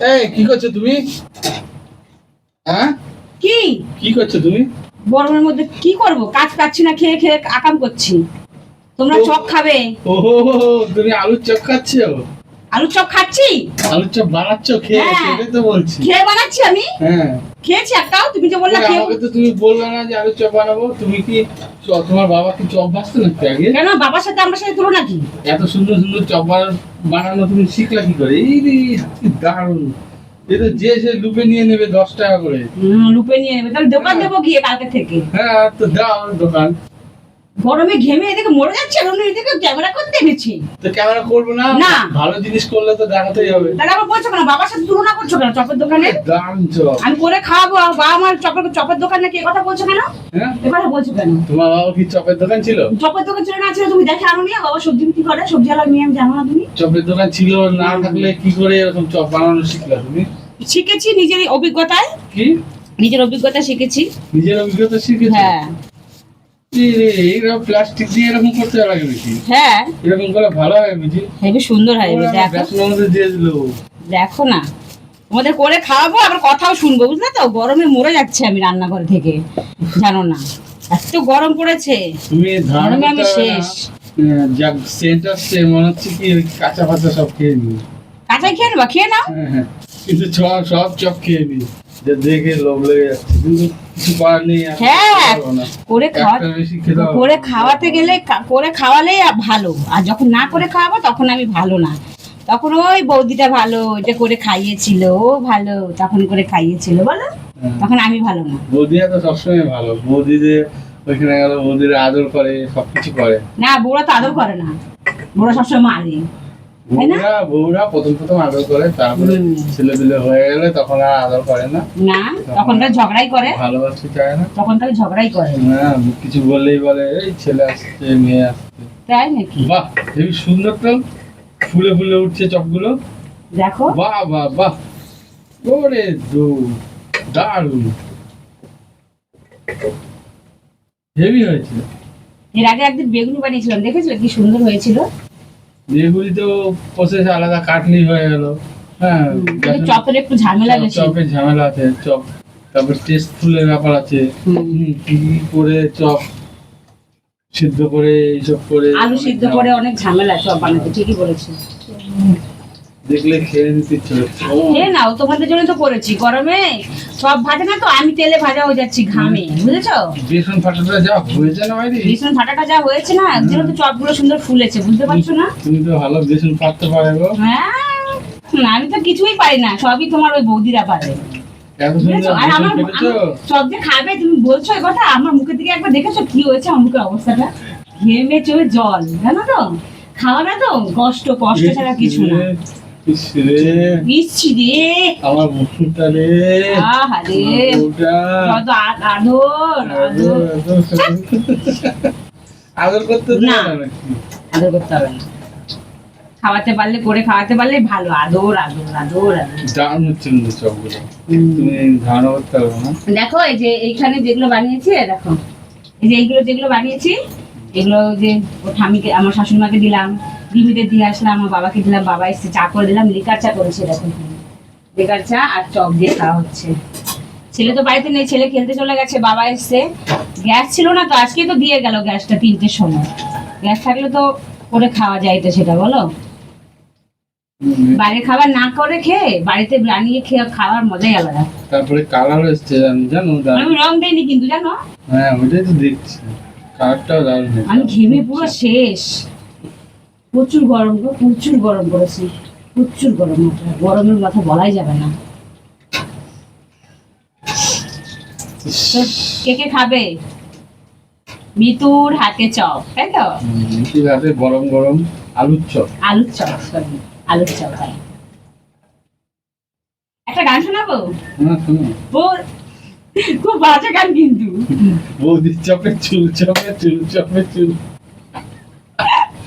এই কি করছ তুমি? হ্যাঁ? কি? কি করছ তুমি? গরমের মধ্যে কি করব? কাজ পাচ্ছি না খেয়ে খেয়ে আকাম করছি। তোমরা। চপ খাবে। ও তুমি আলুর চপ খাচ্ছো? আলুর চপ খাচ্ছি? আলুর চপ বানাচ্ছো? খেয়ে হ্যাঁ। সেটাই তো বলছি। খেয়ে বানাচ্ছি আমি? হ্যাঁ। খেয়েছি একটাও তুমি যে বললে খেয়ে আমাকে তো তুমি বললে না যে আলুর চপ বানাবো। তুমি কি তোমার বাবা কি চপ নাকি আগে? কেন বাবার সাথে আমার সাথে তুলনা কি? এত সুন্দর সুন্দর চপ বানা- বানানো তুমি শিখলা কি করে? এই রে দারুণ। এ তো যে সে লুপে নিয়ে নেবে দশ টাকা করে। লুপে নিয়ে নেবে। তাহলে দোকান দেবো গিয়ে কালকে থেকে? হ্যাঁ তো দাও দোকান। গরমে ঘেমে এদিকে মরে যাচ্ছে অন্য এদিকে ক্যামেরা করতে এনেছি। তো ক্যামেরা করব না? না। ভালো জিনিস করলে তো দেখাতেই হবে। তাহলে আবার বলছো কেন? বাবার সাথে তুলনা করছ কেন চপের দোকানে? চপ। আমি করে খাওয়াবো বাবা আমার চপের চপের দোকানে কি কথা বলছো কেন? হ্যাঁ? বলছো কেন? তোমার বাবা কি চপের দোকান ছিল? চপের দোকান ছিল না ছিল তুমি দেখে আনো নিয়ে বাবা সবজি বিক্রি করে সবজি আলার মেয়ে আমি জানো না তুমি? চপের দোকান ছিল না থাকলে কি করে এরকম চপ বানানো শিখলা তুমি? শিখেছি নিজের অভিজ্ঞতায়। কি? নিজের অভিজ্ঞতা শিখেছি। নিজের অভিজ্ঞতা শিখেছি? হ্যাঁ। প্লাস্টিক দিয়ে এরকম করতে লাগে নাকি হ্যাঁ। এরকম করে ভালো হয় বুঝি হেবি সুন্দর হয় দেখো। বেসনের দিয়ে দিলো। দেখো না। তোমাদের করে খাওয়াবো আবার কথাও শুনব বুঝলে তো? গরমে মরে যাচ্ছে আমি রান্নাঘর থেকে। জানো না। এত গরম পড়েছে। তুমি গরমে আমি শেষ। না, যা সেন্ট আসছে মনে হচ্ছে কি কাঁচা ফাঁচা সব খেয়ে নি কাঁচাই খেয়ে নেবা খেয়ে নাও। হ্যাঁ, হ্যাঁ। কিন্তু সব সব চপ খেয়ে নি যে দেখে লোভ লেগে যাচ্ছে। কিছু করার নেই হ্যাঁ। করে খাওয়া খাওয়াতে গেলে করে খাওয়ালে ভালো। আর যখন না করে খাওয়াবো তখন আমি ভালো না। তখন ওই বৌদিটা ভালো এটা করে খাইয়েছিল ও ভালো তখন করে খাইয়েছিল বলো? হ্যাঁ। তখন আমি ভালো না। বৌদিরা তো সবসময় ভালো। বৌদিদের ওইখানে গেল বৌদিরা আদর করে সবকিছু করে। না বউরা তো আদর করে না। বউরা সবসময় মারে। তাই না? বৌরা বৌরা প্রথম প্রথম আদর করে তারপরে ছেলে পেলে হয়ে গেলে তখন আর আদর করে না। না? তখন তার ঝগড়াই করে? ভালোবাসতে চায় না। তখন তার ঝগড়াই করে। কিছু বললেই বলে এই ছেলে আসছে মেয়ে আসছে। তাই নাকি? বাহ হেবি সুন্দর তো। ফুলে ফুলে উঠছে চপগুলো দেখো। বাহ বাহ বাহ। ওরে দো দারুণ। হেভি হয়েছে এর আগে একদিন বেগুন বানিয়েছিলাম দেখেছিলে কি সুন্দর হয়েছিল? এগুলি তো প্রসেস আলাদা কাটলি হয়ে গেল। হ্যাঁ চপের একটু ঝামেলা চপ- চপের ঝামেলা আছে চপ তারপর টেস্ট ফুলের ব্যাপার আছে। কি করে চপ সিদ্ধ করে এইসব করে আলু সিদ্ধ করে অনেক ঝামেলা চপ বানাতে ঠিকই বলেছি। দেখলে খেয়ে নিতে ইচ্ছে নাও তোমাদের জন্য তো করেছি। গরমে সব ভাজে না তো আমি তেলে ভাজা হয়ে যাচ্ছি ঘামে বুঝেছ? বেসন ফাটাটা যা হয়েছে না ভীষণ ফাটাটা যা হয়েছে না তো চপগুলো সুন্দর ফুলেছে বুঝতে পারছ না? তুমি তো ভালো বেসন ফাটতে পারে গো। হ্যাঁ আমি তো কিছুই পারি না সবই তোমার ওই বৌদিরা পারে। আর আমার সব যে খাবে তুমি বলছো এই কথা আমার মুখের দিকে একবার দেখেছ কি হয়েছে আমার মুখের অবস্থাটা? ঘেমে চলে জল জানো তো? খাওয়া না তো কষ্ট কষ্ট ছাড়া কিছু না। আমার রে। আদর করতে না। আদর করতে হবে না। খাওয়াতে পারলে করে খাওয়াতে পারলে ভালো। আদর আদর আদর আদর। দারুণ হচ্ছে সবগুলো। তুমি ধারণা করতে পারব না। দেখো এই যে এইখানে যেগুলো বানিয়েছি দেখো। এই যে এইগুলো যেগুলো বানিয়েছি এগুলো যে ও ঠামিকে আমার শাশুড়িমাকে দিলাম। দিদিদের দিয়ে আসলাম আমার বাবাকে দিলাম বাবা এসছে চা করে দিলাম লিকার চা করেছে দেখো। লিকার চা আর চপ দিয়ে খাওয়া হচ্ছে। ছেলে তো বাড়িতে নেই ছেলে খেলতে চলে গেছে বাবা এসছে। গ্যাস ছিল না তো আজকে তো দিয়ে গেল গ্যাসটা তিনটের সময়। গ্যাস থাকলে তো করে খাওয়া যায় তো সেটা বলো? বাইরে খাবার না করে খেয়ে বাড়িতে বানিয়ে খেয়ে খাওয়ার মজাই আলাদা। তারপরে কালার এসছে আমি জানো আমি রং দেইনি কিন্তু জানো? হ্যাঁ ওটাই তো দেখছি। কালারটাও দারুণ আমি ঘেমে পুরো শেষ। প্রচুর গরম গো প্রচুর গরম পড়েছে। প্রচুর গরম মাথা গরমের কথা বলাই যাবে না। কে কে খাবে? মিতুর হাতে চপ তাই তো? মিষ্টির হাতে গরম গরম আলুর চপ। আলুর চপ sorry, আলুর চপ একটা গান শোনাবো? হ্যাঁ খুব বাজে গান কিন্তু। বৌদির চপে চুল চপে চুল চপে চুল দেখো আবার চুল বলব আগে তো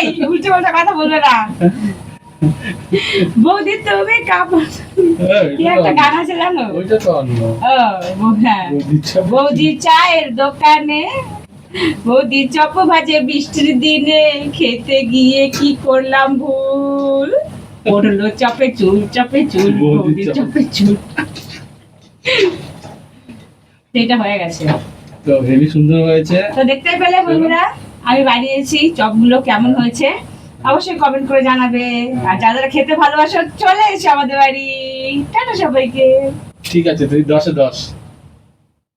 এই উল্টে পাল্টা কথা বলবে না। বৌদি তুমি কাপড়। হ্যাঁ, কি একটা গান আছে জানো? ওইটা তো অন্য। ও বৌ- বৌদির চপে। বৌদি চায়ের দোকানে বৌদি চপ ভাজে বৃষ্টির দিনে খেতে গিয়ে কি করলাম ভুল? পড়ল চাপে চুল চপে চুল চাপে- চুল। এটা হয়ে গেছে। তো হেভি সুন্দর হয়েছে। তো দেখতে পেলে বন্ধুরা আমি বানিয়েছি চপগুলো কেমন হয়েছে? অবশ্যই কমেন্ট করে জানাবে। আর যারা যারা খেতে ভালোবাসো চলে এসে আমাদের বাড়ি। টাটা সবাইকে। ঠিক আছে তুই দশে দশ।